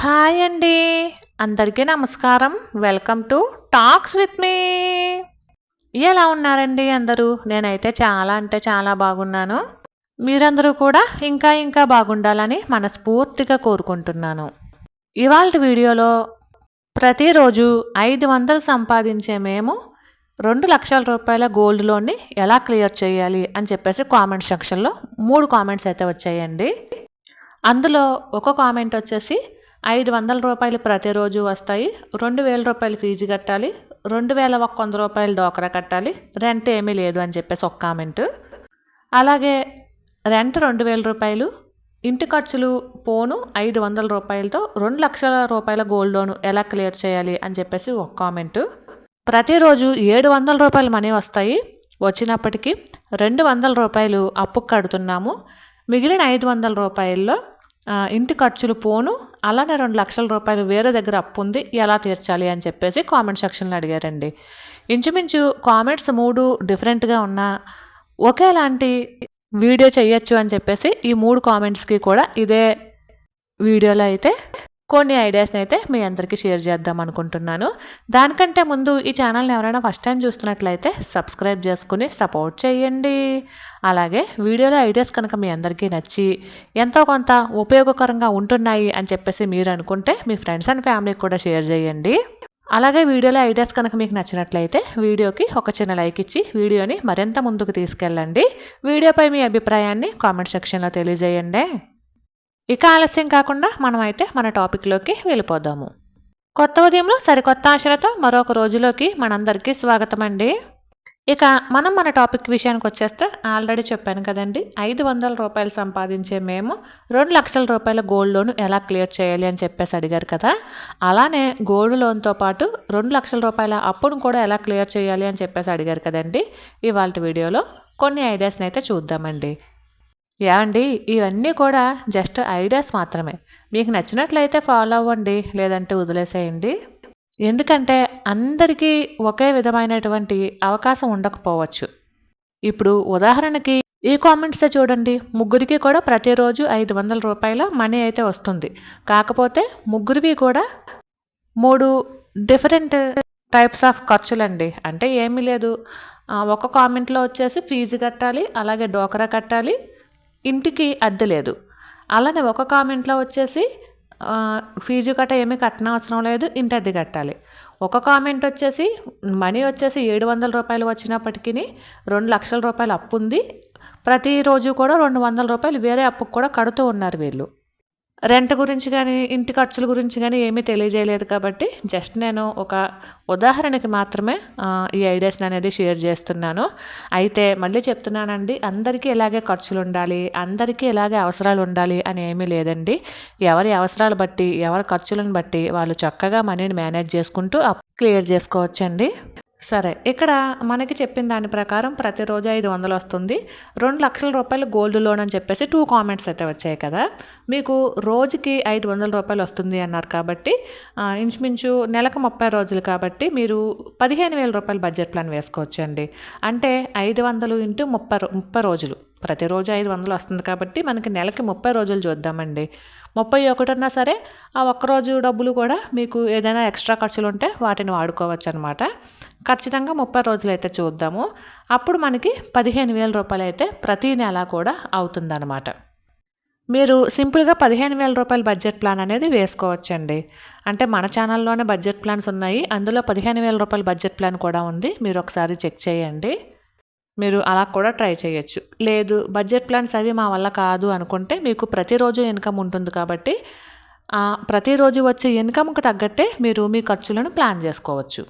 Hi అండి. అందరికీ నమస్కారం. Welcome to talks with me. ఎలా ఉన్నారండి అందరూ? నేనైతే చాలా అంటే చాలా బాగున్నాను. మీరందరూ కూడా ఇంకా ఇంకా బాగుండాలని మనస్ఫూర్తిగా కోరుకుంటున్నాను. ఇవాళ వీడియోలో ప్రతిరోజు ఐదు వందలు సంపాదించే మేము రెండు లక్షల రూపాయల గోల్డ్ లోన్ని ఎలా క్లియర్ చేయాలి అని చెప్పేసి కామెంట్ సెక్షన్లో మూడు కామెంట్స్ అయితే వచ్చాయండి. అందులో ఒక కామెంట్ వచ్చేసి ఐదు వందల రూపాయలు ప్రతిరోజు వస్తాయి. రెండు వేల రూపాయలు ఫీజు కట్టాలి. రెండు వేల ఒక్క వంద రూపాయలు డోకరా కట్టాలి. రెంట్ ఏమీ లేదు అని చెప్పేసి ఒక కామెంట్. అలాగే రెంట్ రెండు వేల రూపాయలు ఇంటి ఖర్చులు పోను ఐదు వందల రూపాయలతో రెండు లక్షల రూపాయల గోల్డ్ లోను ఎలా క్లియర్ చేయాలి అని చెప్పేసి ఒక కామెంట్. ప్రతిరోజు ఏడు వందల రూపాయలు మనీ వస్తాయి. వచ్చినప్పటికీ రెండు వందల రూపాయలు అప్పు కడుతున్నాము. మిగిలిన ఐదు వందల రూపాయల్లో ఇంటి ఖర్చులు పోను అలానే రెండు లక్షల రూపాయలు వేరే దగ్గర అప్పు ఉంది ఎలా తీర్చాలి అని చెప్పేసి కామెంట్ సెక్షన్లో అడిగారండి. ఇంచుమించు కామెంట్స్ మూడు డిఫరెంట్గా ఉన్నా ఒకేలాంటి వీడియో చేయొచ్చు అని చెప్పేసి ఈ మూడు కామెంట్స్కి కూడా ఇదే వీడియోలో అయితే కొన్ని ఐడియాస్ని అయితే మీ అందరికీ షేర్ చేద్దాం అనుకుంటున్నాను. దానికంటే ముందు ఈ ఛానల్ని ఎవరైనా ఫస్ట్ టైం చూస్తున్నట్లయితే సబ్స్క్రైబ్ చేసుకుని సపోర్ట్ చేయండి. అలాగే వీడియోలో ఐడియాస్ కనుక మీ అందరికీ నచ్చి ఎంతో కొంత ఉపయోగకరంగా ఉంటున్నాయి అని చెప్పేసి మీరు అనుకుంటే మీ ఫ్రెండ్స్ అండ్ ఫ్యామిలీకి కూడా షేర్ చేయండి. అలాగే వీడియోలో ఐడియాస్ కనుక మీకు నచ్చినట్లయితే వీడియోకి ఒక చిన్న లైక్ ఇచ్చి వీడియోని మరింత ముందుకు తీసుకెళ్ళండి. వీడియోపై మీ అభిప్రాయాన్ని కామెంట్ సెక్షన్లో తెలియజేయండి. ఇక ఆలస్యం కాకుండా మనమైతే మన టాపిక్లోకి వెళ్ళిపోదాము. కొత్త ఉదయంలో సరికొత్త ఆశలతో మరొక రోజులోకి మనందరికీ స్వాగతం అండి ఇక మనం మన టాపిక్ విషయానికి వచ్చేస్తే ఆల్రెడీ చెప్పాను కదండి ఐదు వందల రూపాయలు సంపాదించే మేము రెండు లక్షల రూపాయల గోల్డ్ లోన్ ఎలా క్లియర్ చేయాలి అని చెప్పేసి అడిగారు కదా అలానే గోల్డ్ లోన్తో పాటు రెండు లక్షల రూపాయల అప్పును కూడా ఎలా క్లియర్ చేయాలి అని చెప్పేసి అడిగారు కదండి ఇవాళ వీడియోలో కొన్ని ఐడియాస్ని అయితే చూద్దామండి. ఏమండి ఇవన్నీ కూడా జస్ట్ ఐడియాస్ మాత్రమే. మీకు నచ్చినట్లయితే ఫాలో అవ్వండి లేదంటే వదిలేసేయండి. ఎందుకంటే అందరికీ ఒకే విధమైనటువంటి అవకాశం ఉండకపోవచ్చు. ఇప్పుడు ఉదాహరణకి ఈ కామెంట్సే చూడండి ముగ్గురికి కూడా ప్రతిరోజు ఐదు వందల రూపాయల మనీ అయితే వస్తుంది. కాకపోతే ముగ్గురివి కూడా మూడు డిఫరెంట్ టైప్స్ ఆఫ్ ఖర్చులండి. అంటే ఏమీ లేదు. ఒక కామెంట్లో వచ్చేసి ఫీజు కట్టాలి అలాగే డోకరా కట్టాలి ఇంటికి అద్దె లేదు. అలానే ఒక కామెంట్లో వచ్చేసి ఫీజు కట్ట ఏమీ కట్టనవసరం లేదు ఇంటి అద్దె కట్టాలి. ఒక కామెంట్ వచ్చేసి మనీ వచ్చేసి ఏడు వందల రూపాయలు వచ్చినప్పటికీ రెండు లక్షల రూపాయలు అప్పు ఉంది ప్రతిరోజు కూడా రెండు వందల రూపాయలు వేరే అప్పుకు కూడా కడుతూ ఉన్నారు వీళ్ళు. రెంట్ గురించి కానీ ఇంటి ఖర్చుల గురించి కానీ ఏమీ తెలియజేయలేదు కాబట్టి జస్ట్ నేను ఒక ఉదాహరణకి మాత్రమే ఈ ఐడియాస్ని అనేది షేర్ చేస్తున్నాను. అయితే మళ్ళీ చెప్తున్నానండి అందరికీ ఇలాగే ఖర్చులు ఉండాలి అందరికీ ఇలాగే అవసరాలు ఉండాలి అని ఏమీ లేదండి. ఎవరి అవసరాలు బట్టి ఎవరి ఖర్చులను బట్టి వాళ్ళు చక్కగా మనీని మేనేజ్ చేసుకుంటూ క్లియర్ చేసుకోవచ్చండి. సరే ఇక్కడ మనకి చెప్పిన దాని ప్రకారం ప్రతిరోజు ఐదు వందలు వస్తుంది. రెండు లక్షల రూపాయలు గోల్డ్ లోన్ అని చెప్పేసి టూ కామెంట్స్ అయితే వచ్చాయి కదా. మీకు రోజుకి ఐదు వందల రూపాయలు వస్తుంది అన్నారు కాబట్టి ఇంచుమించు నెలకు ముప్పై రోజులు కాబట్టి మీరు పదిహేను వేల రూపాయలు బడ్జెట్ ప్లాన్ వేసుకోవచ్చు అండి. అంటే ఐదు వందలు ఇంటూ ముప్పై ముప్పై రోజులు. ప్రతిరోజు ఐదు వందలు వస్తుంది కాబట్టి మనకి నెలకి ముప్పై రోజులు చూద్దామండి. ముప్పై ఒకటిన్నా సరే ఆ ఒక్కరోజు డబ్బులు కూడా మీకు ఏదైనా ఎక్స్ట్రా ఖర్చులు ఉంటే వాటిని వాడుకోవచ్చు అనమాట ఖచ్చితంగా ముప్పై రోజులు అయితే చూద్దాము. అప్పుడు మనకి పదిహేను వేల రూపాయలు అయితే ప్రతీ నెల కూడా అవుతుందన్నమాట. మీరు సింపుల్గా పదిహేను వేల రూపాయల బడ్జెట్ ప్లాన్ అనేది వేసుకోవచ్చండి. అంటే మన ఛానల్లోనే బడ్జెట్ ప్లాన్స్ ఉన్నాయి. అందులో పదిహేను వేల రూపాయల బడ్జెట్ ప్లాన్ కూడా ఉంది. మీరు ఒకసారి చెక్ చేయండి. మీరు అలా కూడా ట్రై చేయొచ్చు. లేదు బడ్జెట్ ప్లాన్స్ అవి మా వల్ల కాదు అనుకుంటే మీకు ప్రతిరోజు ఇన్కమ్ ఉంటుంది కాబట్టి ప్రతిరోజు వచ్చే ఇన్కమ్కి తగ్గట్టే మీరు మీ ఖర్చులను ప్లాన్ చేసుకోవచ్చు.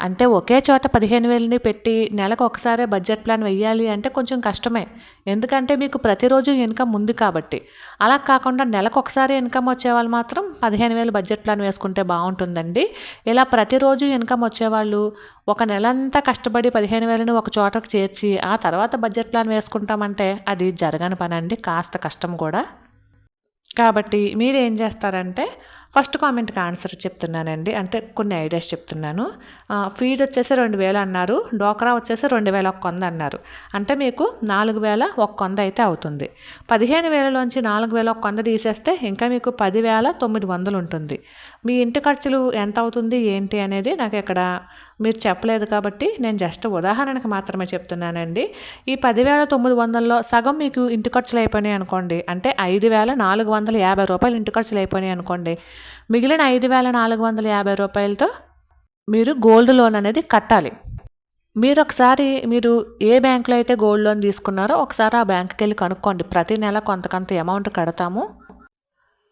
అంటే ఒకే చోట పదిహేను వేలని పెట్టి నెలకు ఒకసారే బడ్జెట్ ప్లాన్ వెయ్యాలి అంటే కొంచెం కష్టమే. ఎందుకంటే మీకు ప్రతిరోజు ఇన్కమ్ ఉంది కాబట్టి. అలా కాకుండా నెలకు ఒకసారి ఇన్కమ్ వచ్చేవాళ్ళు మాత్రం పదిహేను వేలు బడ్జెట్ ప్లాన్ వేసుకుంటే బాగుంటుందండి. ఇలా ప్రతిరోజు ఇన్కమ్ వచ్చేవాళ్ళు ఒక నెలంతా కష్టపడి పదిహేను వేలను ఒక చోటకు చేర్చి ఆ తర్వాత బడ్జెట్ ప్లాన్ వేసుకుంటామంటే అది జరగని పని అండి కాస్త కష్టం కూడా. కాబట్టి మీరు ఏం చేస్తారంటే ఫస్ట్ కామెంట్కి ఆన్సర్ చెప్తున్నానండి. అంటే కొన్ని ఐడియాస్ చెప్తున్నాను. ఫీజు వచ్చేసి రెండు వేలు అన్నారు. డోక్రా వచ్చేసి రెండు వేల ఒక్క వంద అన్నారు. అంటే మీకు నాలుగు వేల ఒక్క వంద అయితే అవుతుంది. పదిహేను వేలలోంచి నాలుగు వేల ఒక్క వంద తీసేస్తే ఇంకా మీకు పదివేల తొమ్మిది వందలు ఉంటుంది. మీ ఇంటి ఖర్చులు ఎంత అవుతుంది ఏంటి అనేది నాకు ఇక్కడ మీరు చెప్పలేదు కాబట్టి నేను జస్ట్ ఉదాహరణకు మాత్రమే చెప్తున్నానండి. ఈ పదివేల తొమ్మిది వందల్లో సగం మీకు ఇంటి ఖర్చులు అయిపోయినాయి అనుకోండి. అంటే ఐదు వేల నాలుగు వందల యాభై రూపాయలు ఇంటి ఖర్చులు అయిపోయినాయి అనుకోండి. మిగిలిన ఐదు వేల నాలుగు వందల యాభై రూపాయలతో మీరు గోల్డ్ లోన్ అనేది కట్టాలి. మీరు ఒకసారి మీరు ఏ బ్యాంకులో అయితే గోల్డ్ లోన్ తీసుకున్నారో ఒకసారి ఆ బ్యాంకుకి వెళ్ళి కనుక్కోండి. ప్రతి నెల కొంత కొంత అమౌంట్ కడతాము.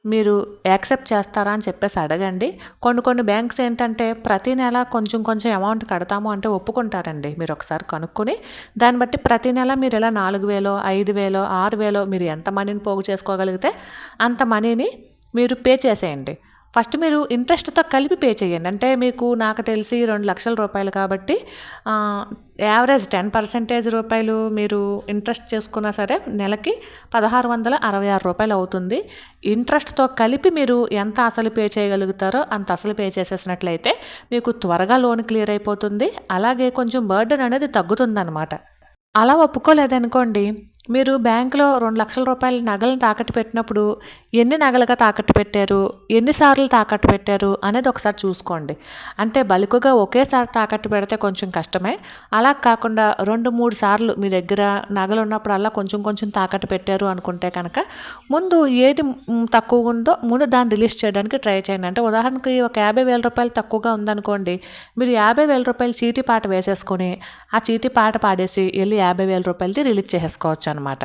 మీరు యాక్సెప్ట్ చేస్తారా అని చెప్పేసి అడగండి. కొన్ని కొన్ని బ్యాంక్స్ ఏంటంటే ప్రతి నెల కొంచెం కొంచెం అమౌంట్ కడతాము అంటే ఒప్పుకుంటారండి. మీరు ఒకసారి కనుక్కొని దాన్ని బట్టి ప్రతి నెల మీరు ఇలా నాలుగు వేలో ఐదు వేలో ఆరు వేలో మీరు ఎంత మనీని పోగు చేసుకోగలిగితే అంత మనీని మీరు పే చేసేయండి. ఫస్ట్ మీరు ఇంట్రెస్ట్తో కలిపి పే చేయండి. అంటే మీకు నాకు తెలిసి రెండు లక్షల రూపాయలు కాబట్టి యావరేజ్ టెన్ పర్సెంటేజ్ రూపాయలు మీరు ఇంట్రెస్ట్ చేసుకున్నా సరే నెలకి పదహారు వందల అరవై ఆరు రూపాయలు అవుతుంది. ఇంట్రెస్ట్తో కలిపి మీరు ఎంత అసలు పే చేయగలుగుతారో అంత అసలు పే చేసేసినట్లయితే మీకు త్వరగా లోన్ క్లియర్ అయిపోతుంది. అలాగే కొంచెం బర్డెన్ అనేది తగ్గుతుందన్నమాట. అలా ఒప్పుకోలేదనుకోండి మీరు బ్యాంకులో రెండు లక్షల రూపాయల నగలను తాకట్టు పెట్టినప్పుడు ఎన్ని నగలుగా తాకట్టు పెట్టారు? ఎన్నిసార్లు తాకట్టు పెట్టారు? అనేది ఒకసారి చూసుకోండి. అంటే బలుకుగా ఒకేసారి తాకట్టు పెడితే కొంచెం కష్టమే. అలా కాకుండా రెండు మూడు సార్లు మీ దగ్గర నగలు ఉన్నప్పుడల్లా కొంచెం కొంచెం తాకట్టు పెట్టారు అనుకుంటే కనుక ముందు ఏది తక్కువ ఉందో ముందు దాన్ని రిలీజ్ చేయడానికి ట్రై చేయండి. అంటే ఉదాహరణకి ఒక యాభై వేల రూపాయలు తక్కువగా ఉందనుకోండి మీరు యాభై వేల రూపాయలు చీటీ పాట వేసేసుకొని ఆ చీటీ పాట పాడేసి వెళ్ళి యాభై వేల రూపాయలది రిలీజ్ చేసేసుకోవచ్చు. అనమాట.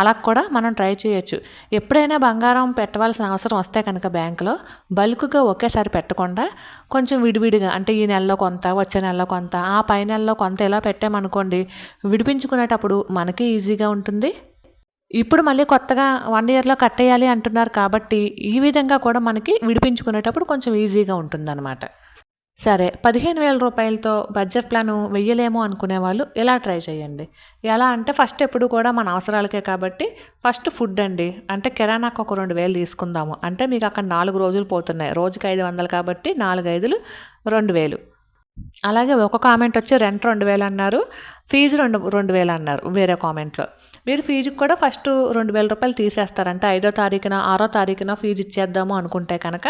అలా కూడా మనం ట్రై చేయొచ్చు. ఎప్పుడైనా బంగారం పెట్టవలసిన అవసరం వస్తే కనుక బ్యాంకులో బల్క్గా ఒకేసారి పెట్టకుండా కొంచెం విడివిడిగా అంటే ఈ నెలలో కొంత వచ్చే నెలలో కొంత ఆ పై నెలలో కొంత ఇలా పెట్టామనుకోండి విడిపించుకునేటప్పుడు మనకి ఈజీగా ఉంటుంది. ఇప్పుడు మళ్ళీ కొత్తగా వన్ ఇయర్లో కట్టేయాలి అంటున్నారు కాబట్టి ఈ విధంగా కూడా మనకి విడిపించుకునేటప్పుడు కొంచెం ఈజీగా ఉంటుందన్నమాట. సరే పదిహేను వేల రూపాయలతో బడ్జెట్ ప్లాన్ వెయ్యలేము అనుకునే వాళ్ళు ఇలా ట్రై చేయండి? ఎలా అంటే ఫస్ట్ ఎప్పుడు కూడా మన అవసరాలకే కాబట్టి ఫస్ట్ ఫుడ్ అండి. అంటే కిరాణాకు ఒక రెండు వేలు తీసుకుందాము. అంటే మీకు అక్కడ నాలుగు రోజులు పోతున్నాయి. రోజుకి ఐదు వందలు కాబట్టి నాలుగు ఐదులు రెండు వేలు. అలాగే ఒక కామెంట్ వచ్చి రెంట్ రెండు వేలు అన్నారు. ఫీజు రెండు రెండు వేలు అన్నారు వేరే కామెంట్లో మీరు ఫీజుకి కూడా ఫస్ట్ రెండు వేల రూపాయలు తీసేస్తారంటే. ఐదో తారీఖున ఆరో తారీఖున ఫీజు ఇచ్చేద్దాము అనుకుంటే కనుక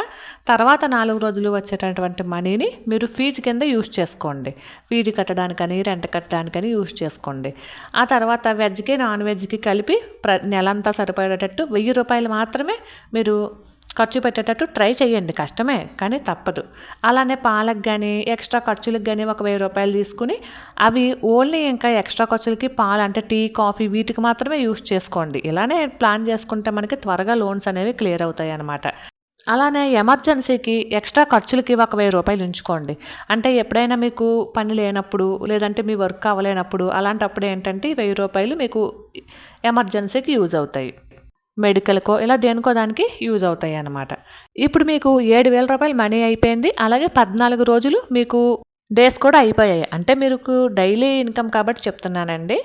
తర్వాత నాలుగు రోజులు వచ్చేటటువంటి మనీని మీరు ఫీజు కింద యూజ్ చేసుకోండి. ఫీజు కట్టడానికని రెంట్ కట్టడానికని యూజ్ చేసుకోండి. ఆ తర్వాత వెజ్కి నాన్ వెజ్కి కలిపి ప్ర నెలంతా సరిపడేటట్టు వెయ్యి రూపాయలు మాత్రమే మీరు ఖర్చు పెట్టేటట్టు ట్రై చేయండి కష్టమే కానీ తప్పదు. అలానే పాలకు కానీ ఎక్స్ట్రా ఖర్చులకు కానీ ఒక వెయ్యి రూపాయలు తీసుకుని అవి ఓన్లీ ఇంకా ఎక్స్ట్రా ఖర్చులకి పాలు అంటే టీ కాఫీ వీటికి మాత్రమే యూస్ చేసుకోండి. ఇలానే ప్లాన్ చేసుకుంటే మనకి త్వరగా లోన్స్ అనేవి క్లియర్ అవుతాయి అన్నమాట. అలానే ఎమర్జెన్సీకి ఎక్స్ట్రా ఖర్చులకి ఒక వెయ్యి రూపాయలు ఉంచుకోండి. అంటే ఎప్పుడైనా మీకు పని లేనప్పుడు లేదంటే మీ వర్క్ అవ్వలేనప్పుడు అలాంటప్పుడు ఏంటంటే వెయ్యి రూపాయలు మీకు ఎమర్జెన్సీకి యూజ్ అవుతాయి. మెడికల్కో ఇలా దేనికో దానికి యూజ్ అవుతాయి అన్నమాట ఇప్పుడు మీకు ఏడు వేల రూపాయలు మనీ అయిపోయింది. అలాగే పద్నాలుగు రోజులు మీకు డేస్ కూడా అయిపోయాయి. అంటే మీకు డైలీ ఇన్కమ్ కాబట్టి చెప్తున్నానండి.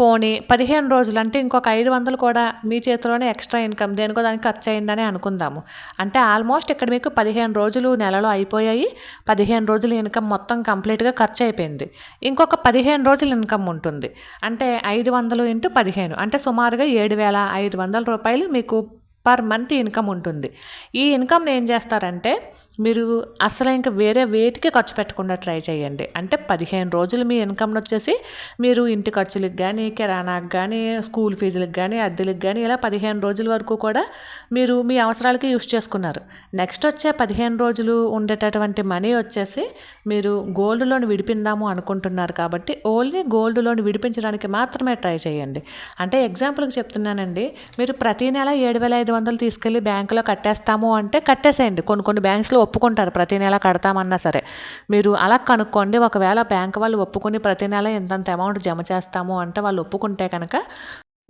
పోనీ పదిహేను రోజులు అంటే ఇంకొక ఐదు వందలు కూడా మీ చేతిలోనే ఎక్స్ట్రా ఇన్కమ్ దేనికో దానికి ఖర్చు అయిందని అనుకుందాము. అంటే ఆల్మోస్ట్ ఇక్కడ మీకు పదిహేను రోజులు నెలలో అయిపోయాయి. పదిహేను రోజులు ఇన్కమ్ మొత్తం కంప్లీట్గా ఖర్చు అయిపోయింది ఇంకొక పదిహేను రోజులు ఇన్కమ్ ఉంటుంది. అంటే ఐదు వందలు ఇంటూ పదిహేను. అంటే సుమారుగా ఏడు వేల ఐదు వందల రూపాయలు మీకు పర్ మంత్ ఇన్కమ్ ఉంటుంది. ఈ ఇన్కమ్ని ఏం చేస్తారంటే మీరు అసలు ఇంకా వేరే వేటికి ఖర్చు పెట్టకుండా ట్రై చేయండి. అంటే పదిహేను రోజులు మీ ఇన్కమ్ని వచ్చేసి మీరు ఇంటి ఖర్చులకు కానీ కిరాణాకి కానీ స్కూల్ ఫీజులకు కానీ అద్దెలకు కానీ ఇలా పదిహేను రోజుల వరకు కూడా మీరు మీ అవసరాలకి యూస్ చేసుకున్నారు. నెక్స్ట్ వచ్చే పదిహేను రోజులు ఉండేటటువంటి మనీ వచ్చేసి మీరు గోల్డ్ లోన్ విడిపిందాము అనుకుంటున్నారు కాబట్టి ఓన్లీ గోల్డ్ లోన్ విడిపించడానికి మాత్రమే ట్రై చేయండి. అంటే ఎగ్జాంపుల్కి చెప్తున్నానండి. మీరు ప్రతి నెల ఏడు వేల ఐదు వందలు తీసుకెళ్ళి బ్యాంకులో కట్టేస్తాము అంటే కట్టేసేయండి. కొన్ని కొన్ని బ్యాంక్స్లో ఒప్పుకుంటారు. ప్రతి నెల కడతామన్నా సరే. మీరు అలా కనుక్కోండి. ఒకవేళ బ్యాంక్ వాళ్ళు ఒప్పుకుని ప్రతి నెల ఇంతంత అమౌంట్ జమ చేస్తాము అంటే వాళ్ళు ఒప్పుకుంటే కనుక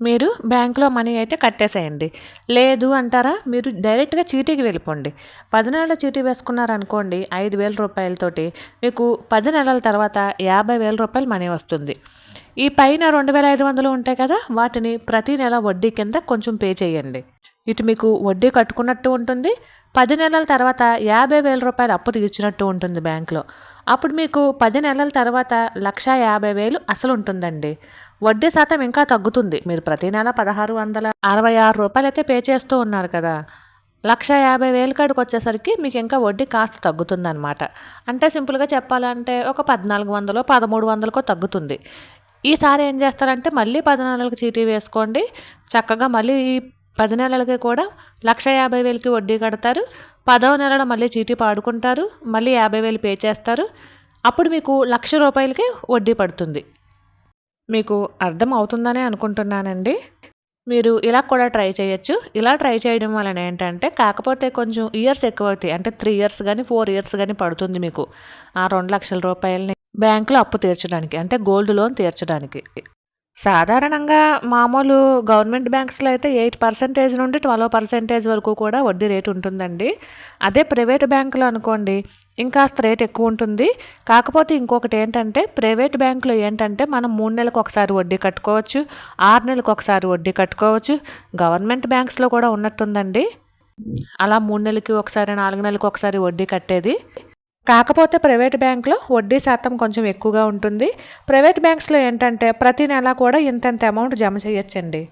మీరు బ్యాంక్లో మనీ అయితే కట్టేసేయండి. లేదు అంటారా? మీరు డైరెక్ట్గా చీటీకి వెళ్ళిపోండి. పది నెలల చీటీ వేసుకున్నారనుకోండి ఐదు వేల రూపాయలతోటి మీకు పది నెలల తర్వాత యాభై వేల రూపాయలు మనీ వస్తుంది. ఈ పైన రెండు వేల ఐదు వందలు ఉంటాయి కదా? వాటిని ప్రతి నెల వడ్డీ కింద కొంచెం పే చేయండి. ఇటు మీకు వడ్డీ కట్టుకున్నట్టు ఉంటుంది. పది నెలల తర్వాత యాభై వేల రూపాయలు అప్పు తీర్చినట్టు ఉంటుంది బ్యాంకులో. అప్పుడు మీకు పది నెలల తర్వాత లక్ష యాభై వేలు అసలు ఉంటుందండి. వడ్డీ శాతం ఇంకా తగ్గుతుంది. మీరు ప్రతి నెల పదహారు వందల అరవై ఆరు రూపాయలు అయితే పే చేస్తూ ఉన్నారు కదా. లక్ష యాభై వేలు కాడికి వచ్చేసరికి మీకు ఇంకా వడ్డీ కాస్త తగ్గుతుందన్నమాట. అంటే సింపుల్గా చెప్పాలంటే ఒక పద్నాలుగు వందలు పదమూడు వందలకో తగ్గుతుంది. ఈసారి ఏం చేస్తారంటే మళ్ళీ పద్నాలుగు చీటీ వేసుకోండి. చక్కగా మళ్ళీ పది నెలలకి కూడా లక్ష యాభై వేలకి వడ్డీ కడతారు. పదవ నెలలో మళ్ళీ చీటీ పాడుకుంటారు. మళ్ళీ యాభై వేలు పే చేస్తారు. అప్పుడు మీకు లక్ష రూపాయలకి వడ్డీ పడుతుంది. మీకు అర్థం అవుతుందనే అనుకుంటున్నానండి. మీరు ఇలా కూడా ట్రై చేయొచ్చు. ఇలా ట్రై చేయడం వలన ఏంటంటే కాకపోతే కొంచెం ఇయర్స్ ఎక్కువ అవుతాయి. అంటే త్రీ ఇయర్స్ కానీ ఫోర్ ఇయర్స్ కానీ పడుతుంది మీకు. ఆ రెండు లక్షల రూపాయలని బ్యాంకులో అప్పు తీర్చడానికి అంటే గోల్డ్ లోన్ తీర్చడానికి. సాధారణంగా మామూలు గవర్నమెంట్ బ్యాంక్స్లో అయితే ఎయిట్ పర్సెంటేజ్ నుండి ట్వెల్వ్ పర్సెంటేజ్ వరకు కూడా వడ్డీ రేటు ఉంటుందండి. అదే ప్రైవేట్ బ్యాంకులో అనుకోండి ఇంకాస్త రేట్ ఎక్కువ ఉంటుంది. కాకపోతే ఇంకొకటి ఏంటంటే ప్రైవేట్ బ్యాంకులో ఏంటంటే మనం మూడు నెలలకు ఒకసారి వడ్డీ కట్టుకోవచ్చు ఆరు నెలలకు ఒకసారి వడ్డీ కట్టుకోవచ్చు. గవర్నమెంట్ బ్యాంక్స్లో కూడా ఉన్నట్టుందండి. అలా మూడు నెలలకి ఒకసారి నాలుగు నెలలకు ఒకసారి వడ్డీ కట్టేది. కాకపోతే ప్రైవేట్ బ్యాంక్లో వడ్డీ శాతం కొంచెం ఎక్కువగా ఉంటుంది. ప్రైవేట్ బ్యాంక్స్లో ఏంటంటే ప్రతి నెల కూడా ఇంతంత అమౌంట్ జమ చేయొచ్చండి.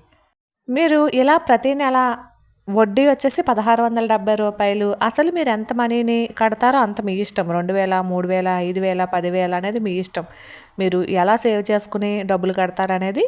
మీరు ఇలా ప్రతి నెల వడ్డీ వచ్చేసి పదహారు వందల డెబ్బై రూపాయలు అసలు మీరు ఎంత మనీని కడతారో అంత మీ ఇష్టం. రెండు వేల మూడు వేల ఐదు వేల పదివేల అనేది మీ ఇష్టం. మీరు ఎలా సేవ్ చేసుకుని డబ్బులు కడతారనేది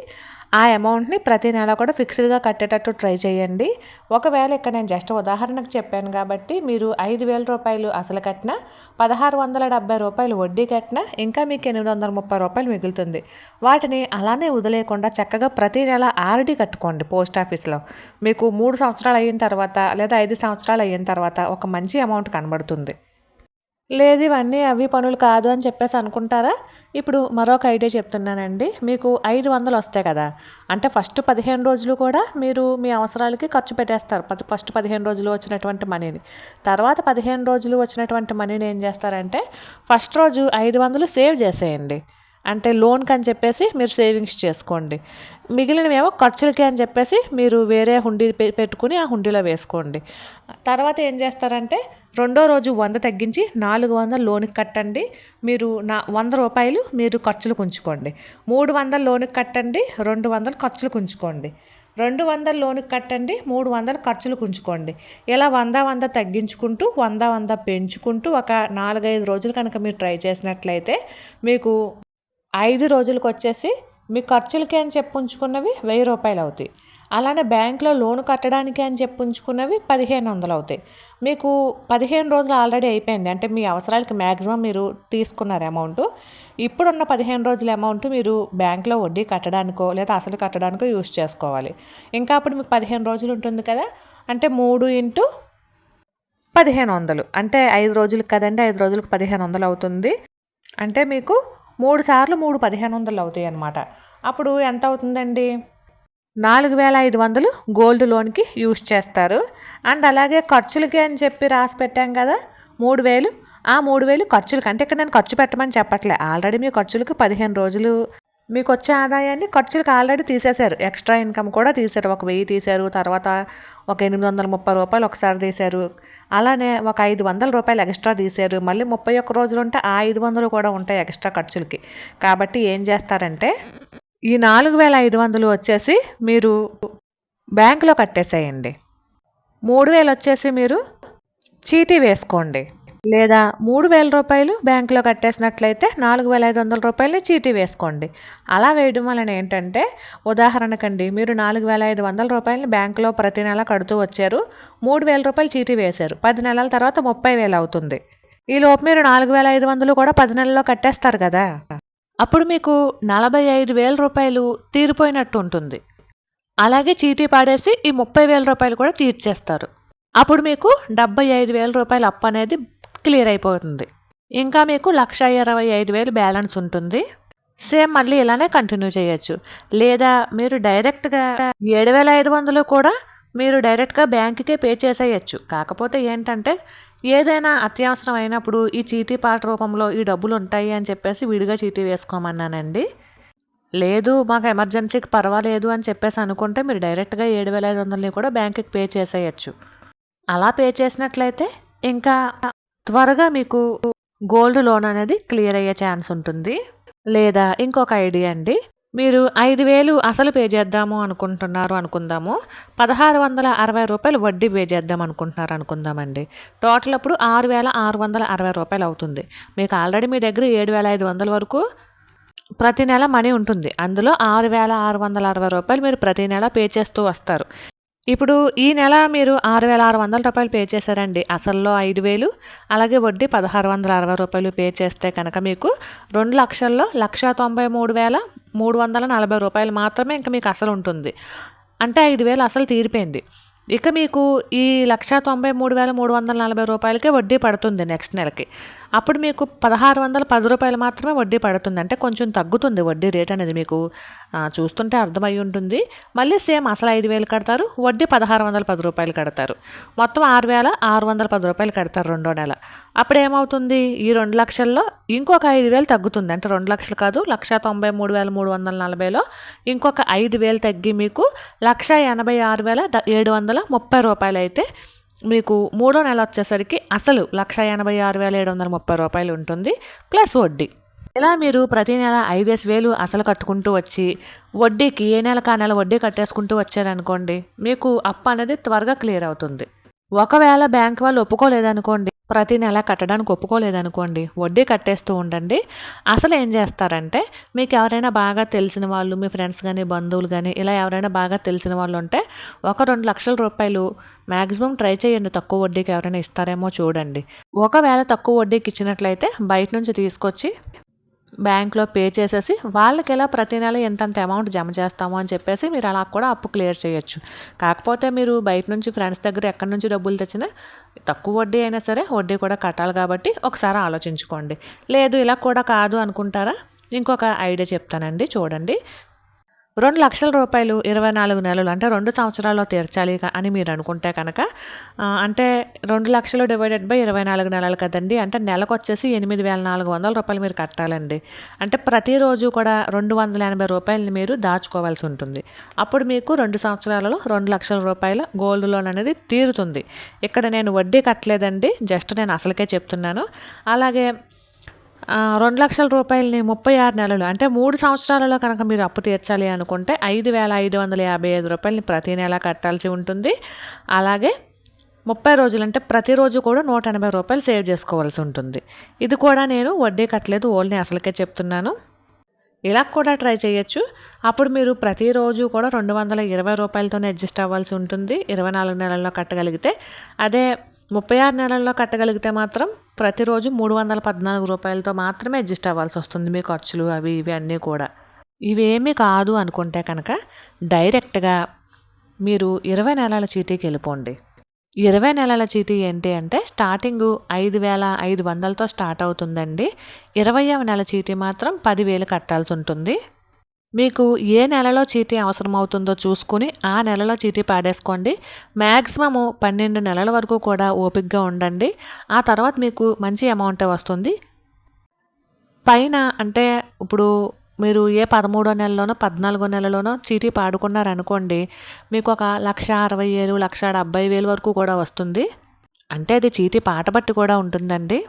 ఆ అమౌంట్ని ప్రతి నెల కూడా ఫిక్స్డ్గా కట్టేటట్టు ట్రై చేయండి. ఒకవేళ ఇక్కడ నేను జస్ట్ ఉదాహరణకు చెప్పాను కాబట్టి మీరు ఐదు వేల రూపాయలు అసలు కట్టిన పదహారు వందల డెబ్బై రూపాయలు వడ్డీ కట్టిన ఇంకా మీకు ఎనిమిది వందల ముప్పై రూపాయలు మిగులుతుంది. వాటిని అలానే వదిలేయకుండా చక్కగా ప్రతి నెల ఆర్డీ కట్టుకోండి పోస్ట్ ఆఫీస్లో. మీకు మూడు సంవత్సరాలు అయిన తర్వాత లేదా ఐదు సంవత్సరాలు అయిన తర్వాత ఒక మంచి అమౌంట్ కనబడుతుంది. లేదు ఇవన్నీ అవి పనులు కాదు అని చెప్పేసి అనుకుంటారా? ఇప్పుడు మరొక ఐడియా చెప్తున్నానండి. మీకు ఐదు వందలు వస్తాయి కదా. అంటే ఫస్ట్ పదిహేను రోజులు కూడా మీరు మీ అవసరాలకి ఖర్చు పెట్టేస్తారు. పది ఫస్ట్ పదిహేను రోజులు వచ్చినటువంటి మనీని. తర్వాత పదిహేను రోజులు వచ్చినటువంటి మనీని ఏం చేస్తారంటే ఫస్ట్ రోజు ఐదు వందలు సేవ్ చేసేయండి. అంటే లోన్కి అని చెప్పేసి మీరు సేవింగ్స్ చేసుకోండి. మిగిలినవేమో ఖర్చులకి అని చెప్పేసి మీరు వేరే హుండీ పెట్టుకుని ఆ హుండీలో వేసుకోండి. తర్వాత ఏం చేస్తారంటే రెండో రోజు వంద తగ్గించి నాలుగు వందలు లోన్కి కట్టండి. మీరు నా వంద రూపాయలు మీరు ఖర్చులకు ఉంచుకోండి. మూడు వందలు లోన్కి కట్టండి రెండు వందలు ఖర్చులకు ఉంచుకోండి. రెండు వందల లోనుకి కట్టండి మూడు వందలు ఖర్చులు ఉంచుకోండి. ఇలా వంద వంద తగ్గించుకుంటూ వంద వంద పెంచుకుంటూ ఒక నాలుగైదు రోజులు కనుక మీరు ట్రై చేసినట్లయితే మీకు ఐదు రోజులకు వచ్చేసి మీ ఖర్చులకి అని చెప్పి ఉంచుకున్నవి వెయ్యి రూపాయలు అవుతాయి అలానే బ్యాంక్లో లోన్ కట్టడానికి అని చెప్పి ఉంచుకున్నవి పదిహేను వందలు అవుతాయి మీకు పదిహేను రోజులు ఆల్రెడీ అయిపోయింది. అంటే మీ అవసరాలకి మ్యాక్సిమం మీరు తీసుకున్నారు అమౌంట్. ఇప్పుడున్న పదిహేను రోజుల అమౌంట్ మీరు బ్యాంక్లో వడ్డీ కట్టడానికో లేదా అసలు కట్టడానికో యూస్ చేసుకోవాలి. ఇంకా అప్పుడు మీకు పదిహేను రోజులు ఉంటుంది కదా? అంటే మూడు ఇంటూ పదిహేను వందలు. అంటే ఐదు రోజులకు కదండి? ఐదు రోజులకు పదిహేను వందలు అవుతుంది అంటే మీకు మూడు సార్లు మూడు పదిహేను వందలు అవుతాయి అన్నమాట. అప్పుడు ఎంత అవుతుందండి? నాలుగు వేల ఐదు వందలు గోల్డ్ లోన్కి యూస్ చేస్తారు. అండ్ అలాగే ఖర్చులకి అని చెప్పి రాసి పెట్టాం కదా మూడు వేలు. ఆ మూడు వేలు ఖర్చులకి అంటే ఇక్కడ నేను ఖర్చు పెట్టమని చెప్పట్లే. ఆల్రెడీ మీ ఖర్చులకు పదిహేను రోజులు మీకు వచ్చే ఆదాయాన్ని ఖర్చులకు ఆల్రెడీ తీసేశారు. ఎక్స్ట్రా ఇన్కమ్ కూడా తీశారు. ఒక వెయ్యి తీశారు. తర్వాత ఒక ఎనిమిది వందల ముప్పై రూపాయలు ఒకసారి తీశారు. అలానే ఒక ఐదు వందల రూపాయలు ఎక్స్ట్రా తీశారు. మళ్ళీ ముప్పై ఒక్క రోజులు ఉంటే ఆ ఐదు వందలు కూడా ఉంటాయి ఎక్స్ట్రా ఖర్చులకి. కాబట్టి ఏం చేస్తారంటే ఈ నాలుగు వేల ఐదు వందలు వచ్చేసి మీరు బ్యాంకులో కట్టేసేయండి. మూడు వేలు వచ్చేసి మీరు చీటీ వేసుకోండి. లేదా మూడు వేల రూపాయలు బ్యాంకులో కట్టేసినట్లయితే నాలుగు వేల ఐదు వందల రూపాయలని చీటీ వేసుకోండి. అలా వేయడం వలన ఏంటంటే ఉదాహరణకండి మీరు నాలుగు వేల ఐదు వందల రూపాయలని బ్యాంకులో ప్రతి నెల కడుతూ వచ్చారు మూడు వేల రూపాయలు చీటీ వేశారు పది నెలల తర్వాత ముప్పై వేలు అవుతుంది. ఈ లోపు మీరు నాలుగు వేల ఐదు వందలు కూడా పది నెలల్లో కట్టేస్తారు కదా. అప్పుడు మీకు నలభై ఐదు వేల రూపాయలు తీరిపోయినట్టు ఉంటుంది. అలాగే చీటీ పాడేసి ఈ ముప్పై వేల రూపాయలు కూడా తీర్చేస్తారు. అప్పుడు మీకు డెబ్బై ఐదు వేల రూపాయల అప్పు అనేది క్లియర్ అయిపోతుంది. ఇంకా మీకు లక్ష ఇరవై ఐదు వేలు బ్యాలెన్స్ ఉంటుంది. సేమ్ మళ్ళీ ఇలానే కంటిన్యూ చేయొచ్చు. లేదా మీరు డైరెక్ట్గా ఏడు వేల ఐదు వందలు కూడా మీరు డైరెక్ట్గా బ్యాంకుకే పే చేసేయచ్చు. కాకపోతే ఏంటంటే ఏదైనా అత్యవసరం అయినప్పుడు ఈ చీటీ పాట రూపంలో ఈ డబ్బులు ఉంటాయి అని చెప్పేసి విడిగా చీటీ వేసుకోమన్నానండి. లేదు మాకు ఎమర్జెన్సీకి పర్వాలేదు అని చెప్పేసి అనుకుంటే మీరు డైరెక్ట్గా ఏడు వేల ఐదు వందలని కూడా బ్యాంకుకి పే చేసేయచ్చు. అలా పే చేసినట్లయితే ఇంకా త్వరగా మీకు గోల్డ్ లోన్ అనేది క్లియర్ అయ్యే ఛాన్స్ ఉంటుంది. లేదా ఇంకొక ఐడియా అండి. మీరు ఐదు వేలు అసలు పే చేద్దాము అనుకుంటున్నారు అనుకుందాము. పదహారు వందల అరవై రూపాయలు వడ్డీ పే చేద్దాం అనుకుంటున్నారు అనుకుందామండి. టోటల్ అప్పుడు ఆరు వేల ఆరు వందల అరవై రూపాయలు అవుతుంది. మీకు ఆల్రెడీ మీ దగ్గర ఏడు వేల ఐదు వందల వరకు ప్రతి నెల మనీ ఉంటుంది. అందులో ఆరు వేల ఆరు వందల అరవై రూపాయలు మీరు ప్రతి నెల పే చేస్తూ వస్తారు. ఇప్పుడు ఈ నెల మీరు ఆరు వేల ఆరు వందల రూపాయలు పే చేశారండి. అసల్లో ఐదు వేలు అలాగే వడ్డీ పదహారు వందల అరవై రూపాయలు పే చేస్తే కనుక మీకు రెండు లక్షల్లో లక్ష తొంభై మూడు వేల మూడు వందల నలభై రూపాయలు మాత్రమే ఇంకా మీకు అసలు ఉంటుంది. అంటే ఐదు వేలు అసలు తీరిపోయింది. ఇక మీకు ఈ లక్ష తొంభై మూడు వేల మూడు వందల నలభై రూపాయలకే వడ్డీ పడుతుంది నెక్స్ట్ నెలకి. అప్పుడు మీకు పదహారు వందల పది రూపాయలు మాత్రమే వడ్డీ పడుతుంది. అంటే కొంచెం తగ్గుతుంది వడ్డీ రేట్ అనేది మీకు చూస్తుంటే అర్థమై ఉంటుంది. మళ్ళీ సేమ్ అసలు ఐదు వేలు కడతారు వడ్డీ పదహారు వందల పది రూపాయలు కడతారు. మొత్తం ఆరు వేల ఆరు వందల పది రూపాయలు కడతారు రెండో నెల. అప్పుడు ఏమవుతుంది? ఈ రెండు లక్షల్లో ఇంకొక ఐదు వేలు తగ్గుతుంది. అంటే రెండు లక్షలు కాదు లక్ష తొంభై మూడు వేల మూడు వందల నలభైలో ఇంకొక ఐదు వేలు తగ్గి మీకు లక్ష ఎనభై ఆరు వేల ఏడు వందల ముప్పై రూపాయలు అయితే మీకు మూడో నెల వచ్చేసరికి అసలు లక్ష ఎనభై ఆరు వేల ఏడు వందల ముప్పై రూపాయలు ఉంటుంది ప్లస్ వడ్డీ. ఇలా మీరు ప్రతి నెల ఐదేసి వేలు అసలు కట్టుకుంటూ వచ్చి వడ్డీకి ఏ నెల కా నెల వడ్డీ కట్టేసుకుంటూ వచ్చారనుకోండి మీకు అప్పు అనేది త్వరగా క్లియర్ అవుతుంది. ఒకవేళ బ్యాంక్ వాళ్ళు ఒప్పుకోలేదనుకోండి ప్రతి నెల కట్టడానికి ఒప్పుకోలేదనుకోండి వడ్డీ కట్టేస్తూ ఉండండి. అసలు ఏం చేస్తారంటే మీకు ఎవరైనా బాగా తెలిసిన వాళ్ళు మీ ఫ్రెండ్స్ కానీ బంధువులు కానీ ఇలా ఎవరైనా బాగా తెలిసిన వాళ్ళు ఉంటే ఒక రెండు లక్షల రూపాయలు మ్యాక్సిమం ట్రై చేయండి తక్కువ వడ్డీకి ఎవరైనా ఇస్తారేమో చూడండి. ఒకవేళ తక్కువ వడ్డీకి ఇచ్చినట్లయితే బయట నుంచి తీసుకొచ్చి బ్యాంక్లో పే చేసేసి వాళ్ళకి ఎలా ప్రతి నెల ఎంతంత అమౌంట్ జమ చేస్తాము అని చెప్పేసి మీరు అలా కూడా అప్పు క్లియర్ చేయొచ్చు. కాకపోతే మీరు బయట నుంచి ఫ్రెండ్స్ దగ్గర ఎక్కడి నుంచి డబ్బులు తెచ్చినా తక్కువ వడ్డీ అయినా సరే వడ్డీ కూడా కట్టాలి కాబట్టి ఒకసారి ఆలోచించుకోండి. లేదు ఇలా కూడా కాదు అనుకుంటారా? ఇంకొక ఐడియా చెప్తానండి చూడండి. రెండు లక్షల రూపాయలు ఇరవై నాలుగు నెలలు అంటే రెండు సంవత్సరాల్లో తీర్చాలి అని మీరు అనుకుంటే కనుక అంటే రెండు లక్షలు డివైడెడ్ బై ఇరవై నాలుగు నెలలు కదండి అంటే నెలకు వచ్చేసి ఎనిమిది వేల నాలుగు వందల రూపాయలు మీరు కట్టాలండి. అంటే ప్రతిరోజు కూడా రెండు వందల ఎనభై రూపాయలని మీరు దాచుకోవాల్సి ఉంటుంది. అప్పుడు మీకు రెండు సంవత్సరాలలో రెండు లక్షల రూపాయల గోల్డ్ లోన్ అనేది తీరుతుంది. ఇక్కడ నేను వడ్డీ కట్టలేదండి జస్ట్ నేను అసలుకే చెప్తున్నాను. అలాగే రెండు లక్షల రూపాయలని ముప్పై ఆరు నెలలు అంటే మూడు సంవత్సరాలలో కనుక మీరు అప్పు తీర్చాలి అనుకుంటే ఐదు వేల ఐదు వందల యాభై ఐదు రూపాయలని ప్రతి నెల కట్టాల్సి ఉంటుంది. అలాగే ముప్పై రోజులు అంటే ప్రతిరోజు కూడా నూట ఎనభై రూపాయలు సేవ్ చేసుకోవాల్సి ఉంటుంది. ఇది కూడా నేను వడ్డీ కట్టలేదు ఓల్ని అసలుకే చెప్తున్నాను. ఇలా కూడా ట్రై చేయొచ్చు. అప్పుడు మీరు ప్రతిరోజు కూడా రెండు వందల ఇరవై రూపాయలతోనే అడ్జస్ట్ అవ్వాల్సి ఉంటుంది. ఇరవై నాలుగు నెలల్లో కట్టగలిగితే. అదే ముప్పై ఆరు నెలల్లో కట్టగలిగితే మాత్రం ప్రతిరోజు మూడు వందల పద్నాలుగు రూపాయలతో మాత్రమే అడ్జస్ట్ అవ్వాల్సి వస్తుంది మీ ఖర్చులు అవి ఇవి అన్నీ కూడా. ఇవేమీ కాదు అనుకుంటే కనుక డైరెక్ట్గా మీరు ఇరవై నెలల చీటీకి వెళ్ళిపోండి. ఇరవై నెలల చీటీ ఏంటి అంటే స్టార్టింగ్ ఐదు వేల ఐదు వందలతో స్టార్ట్ అవుతుందండి. ఇరవైవ నెల చీటీ మాత్రం పదివేలు కట్టాల్సి ఉంటుంది. మీకు ఏ నెలలో చీటీ అవసరం అవుతుందో చూసుకుని ఆ నెలలో చీటీ పాడేసుకోండి. మ్యాక్సిమము పన్నెండు నెలల వరకు కూడా ఓపిక్గా ఉండండి. ఆ తర్వాత మీకు మంచి అమౌంటే వస్తుంది. పైన అంటే ఇప్పుడు మీరు ఏ పదమూడో నెలలోనో పద్నాలుగో నెలలోనో చీటీ పాడుకున్నారనుకోండి మీకు ఒక లక్ష అరవై వేలు లక్ష డెబ్బై వేలు వరకు కూడా వస్తుంది. అంటే అది చీటీ పాట బట్టి కూడా ఉంటుందండి.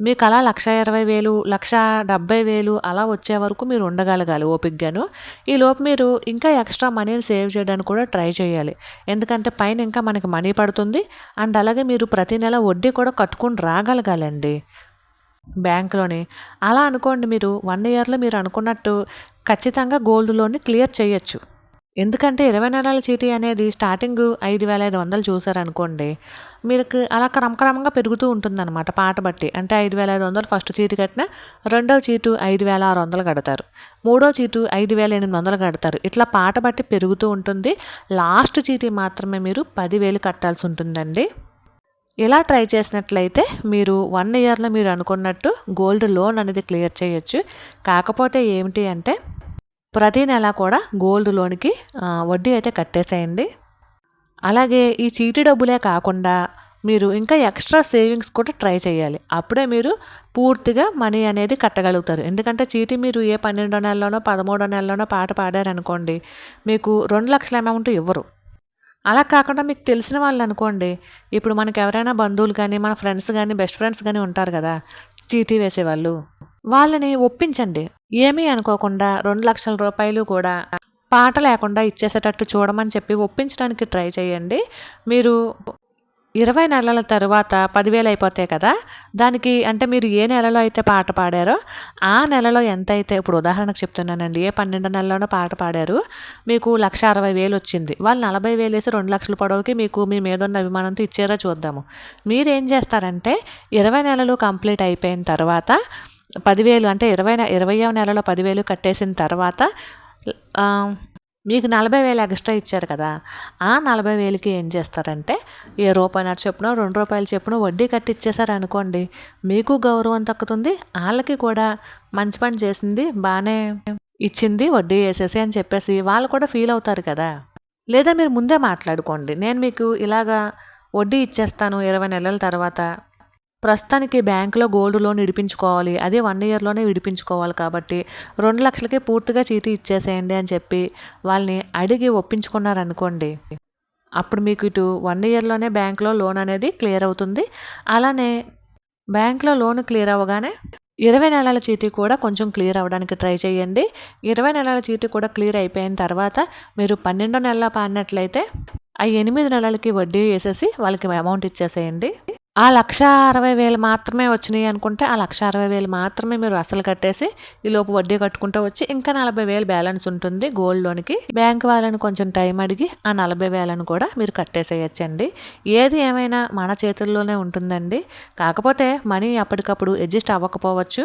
మీకు అలా లక్ష ఇరవై వేలు లక్ష డెబ్బై వేలు అలా వచ్చే వరకు మీరు ఉండగలగాలి ఓపిక్గాను ఈ లోపు మీరు ఇంకా ఎక్స్ట్రా మనీని సేవ్ చేయడానికి కూడా ట్రై చేయాలి. ఎందుకంటే పైన ఇంకా మనకి మనీ పడుతుంది. అండ్ అలాగే మీరు ప్రతి నెల వడ్డీ కూడా కట్టుకుని రాగలగాలండి. బ్యాంక్లోని. అలా అనుకోండి మీరు వన్ ఇయర్లో మీరు అనుకున్నట్టు ఖచ్చితంగా గోల్డ్ లోన్ని క్లియర్ చేయొచ్చు. ఎందుకంటే ఇరవై నెలల చీటీ అనేది స్టార్టింగ్ ఐదు వేల ఐదు వందలు చూసారనుకోండి మీకు అలా క్రమక్రమంగా పెరుగుతూ ఉంటుందన్నమాట పాట బట్టి. అంటే ఐదు వేల ఐదు వందలు ఫస్ట్ చీటీ కట్టిన రెండో చీటు ఐదు వేల ఆరు వందలు కడతారు. మూడో చీటు ఐదు వేల ఎనిమిది వందలు కడతారు. ఇట్లా పాట బట్టి పెరుగుతూ ఉంటుంది. లాస్ట్ చీటీ మాత్రమే మీరు పదివేలు కట్టాల్సి ఉంటుందండి. ఇలా ట్రై చేసినట్లయితే మీరు వన్ ఇయర్లో మీరు అనుకున్నట్టు గోల్డ్ లోన్ అనేది క్లియర్ చేయొచ్చు. కాకపోతే ఏమిటి అంటే ప్రతి నెల కూడా గోల్డ్ లోన్కి వడ్డీ అయితే కట్టేసేయండి. అలాగే ఈ చీటీ డబ్బులే కాకుండా మీరు ఇంకా ఎక్స్ట్రా సేవింగ్స్ కూడా ట్రై చేయాలి. అప్పుడే మీరు పూర్తిగా మనీ అనేది కట్టగలుగుతారు. ఎందుకంటే చీటీ మీరు ఏ పన్నెండో నెలలోనో పదమూడో నెలలోనో పాట పాడారనుకోండి మీకు రెండు లక్షల అమౌంట్ ఇవ్వరు. అలా కాకుండా మీకు తెలిసిన వాళ్ళు అనుకోండి ఇప్పుడు మనకు ఎవరైనా బంధువులు కానీ మన ఫ్రెండ్స్ కానీ బెస్ట్ ఫ్రెండ్స్ కానీ ఉంటారు కదా చీటీ వేసేవాళ్ళు. వాళ్ళని ఒప్పించండి. ఏమీ అనుకోకుండా రెండు లక్షల రూపాయలు కూడా పాట లేకుండా ఇచ్చేసేటట్టు చూడమని చెప్పి ఒప్పించడానికి ట్రై చేయండి. మీరు ఇరవై నెలల తర్వాత పదివేలు అయిపోతాయి కదా దానికి అంటే మీరు ఏ నెలలో అయితే పాట పాడారో ఆ నెలలో ఎంత అయితే ఇప్పుడు ఉదాహరణకు చెప్తున్నానండి ఏ పన్నెండు నెలలోనో పాట పాడారు మీకు లక్ష అరవై వేలు వచ్చింది. వాళ్ళు నలభై వేలు వేసి రెండు లక్షల పొడవుకి మీకు మీ మీద ఉన్న అభిమానంతో ఇచ్చారో చూద్దాము. మీరేం చేస్తారంటే ఇరవై నెలలు కంప్లీట్ అయిపోయిన తర్వాత పదివేలు అంటే ఇరవై ఇరవయో నెలలో పదివేలు కట్టేసిన తర్వాత మీకు నలభై వేలు ఎక్స్ట్రా ఇచ్చారు కదా ఆ నలభై వేలకి ఏం చేస్తారంటే ఏ రూపాయన్నర చొప్పున రెండు రూపాయలు చెప్పిన వడ్డీ కట్టి అనుకోండి మీకు గౌరవం తక్కుతుంది వాళ్ళకి కూడా మంచి పని చేసింది బాగానే ఇచ్చింది వడ్డీ వేసేసి అని చెప్పేసి వాళ్ళు కూడా ఫీల్ అవుతారు కదా. లేదా మీరు ముందే మాట్లాడుకోండి నేను మీకు ఇలాగా వడ్డీ ఇచ్చేస్తాను ఇరవై నెలల తర్వాత ప్రస్తుతానికి బ్యాంకులో గోల్డ్ లోన్ విడిపించుకోవాలి. అదే వన్ ఇయర్లోనే విడిపించుకోవాలి కాబట్టి రెండు లక్షలకే పూర్తిగా చీటీ ఇచ్చేసేయండి అని చెప్పి వాళ్ళని అడిగి ఒప్పించుకున్నారనుకోండి. అప్పుడు మీకు ఇటు వన్ ఇయర్లోనే బ్యాంకులో లోన్ అనేది క్లియర్ అవుతుంది. అలానే బ్యాంకులో లోన్ క్లియర్ అవ్వగానే ఇరవై నెలల చీటీ కూడా కొంచెం క్లియర్ అవ్వడానికి ట్రై చేయండి. ఇరవై నెలల చీటీ కూడా క్లియర్ అయిపోయిన తర్వాత మీరు పన్నెండో నెలల పాడినట్లయితే ఆ ఎనిమిది నెలలకి వడ్డీ వేసేసి వాళ్ళకి అమౌంట్ ఇచ్చేసేయండి. ఆ లక్ష అరవై వేలు మాత్రమే వచ్చినాయి అనుకుంటే ఆ లక్ష అరవై వేలు మాత్రమే మీరు అసలు కట్టేసి ఈ లోపు వడ్డీ కట్టుకుంటూ వచ్చి ఇంకా నలభై వేలు బ్యాలెన్స్ ఉంటుంది గోల్డ్ లోన్కి. బ్యాంక్ వాళ్ళని కొంచెం టైం అడిగి ఆ నలభై వేలను కూడా మీరు కట్టేసేయచ్చండి. ఏది ఏమైనా మన చేతుల్లోనే ఉంటుందండి. కాకపోతే మనీ అప్పటికప్పుడు అడ్జస్ట్ అవ్వకపోవచ్చు.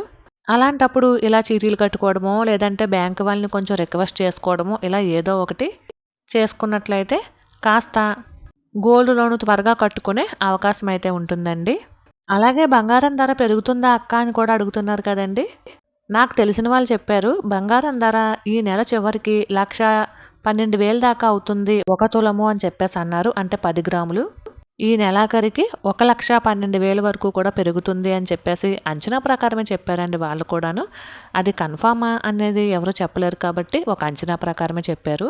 అలాంటప్పుడు ఇలా చీటీలు కట్టుకోవడమో లేదంటే బ్యాంక్ వాళ్ళని కొంచెం రిక్వెస్ట్ చేసుకోవడమో ఇలా ఏదో ఒకటి చేసుకున్నట్లయితే కాస్త గోల్డ్ లోన్ త్వరగా కట్టుకునే అవకాశం అయితే ఉంటుందండి. అలాగే బంగారం ధర పెరుగుతుందా అక్క అని కూడా అడుగుతున్నారు కదండి. నాకు తెలిసిన వాళ్ళు చెప్పారు బంగారం ధర ఈ నెల చివరికి లక్ష పన్నెండు వేలు దాకా అవుతుంది ఒక తులము అని చెప్పేసి అన్నారు. అంటే పది గ్రాములు. ఈ నెలాఖరికి ఒక లక్ష పన్నెండు వేల వరకు కూడా పెరుగుతుంది అని చెప్పేసి అంచనా ప్రకారమే చెప్పారండి వాళ్ళు కూడాను. అది కన్ఫామా అనేది ఎవరు చెప్పలేరు కాబట్టి ఒక అంచనా ప్రకారమే చెప్పారు.